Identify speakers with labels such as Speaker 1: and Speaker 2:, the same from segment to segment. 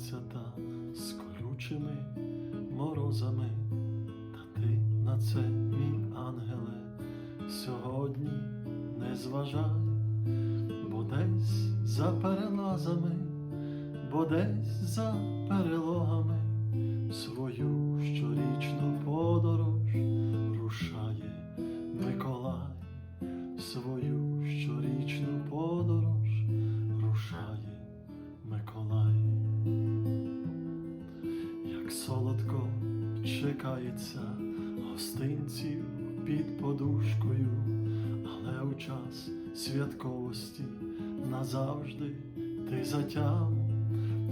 Speaker 1: дванадцята з колючими морозами, та ти на це, мій ангеле, сьогодні не зважай, бо десь за перелазами, бо десь за перелогами. Солодко чекається гостинців під подушкою, але у час святковості назавжди ти затям,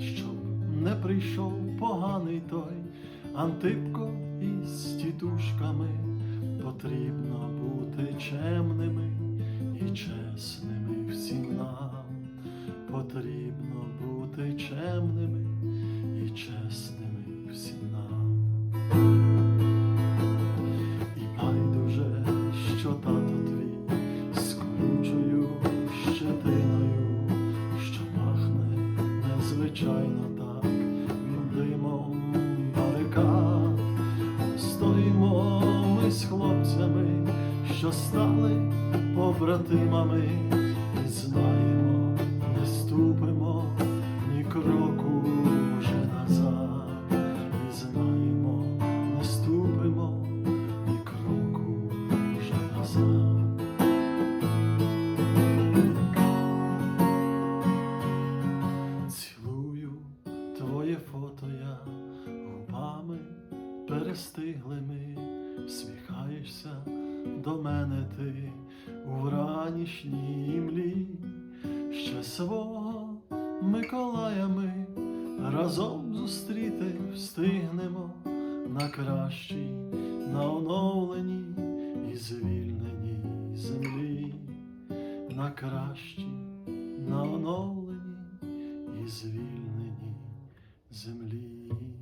Speaker 1: щоб не прийшов поганий той Антипко із тітушками, потрібно бути чемними і чесними всім нам, потрібно бути чемними і чесними незвичайно так, димом барикад. Стоїмо ми з хлопцями, що стали побратимами, і знаємо, фото я губами перестиглими, всміхаєшся до мене ти у вранішній імлі, ще свого Миколая ми разом зустріти встигнемо на кращій, на оновленій і звільненій землі, на кращій, на оновленій і звільненій землі.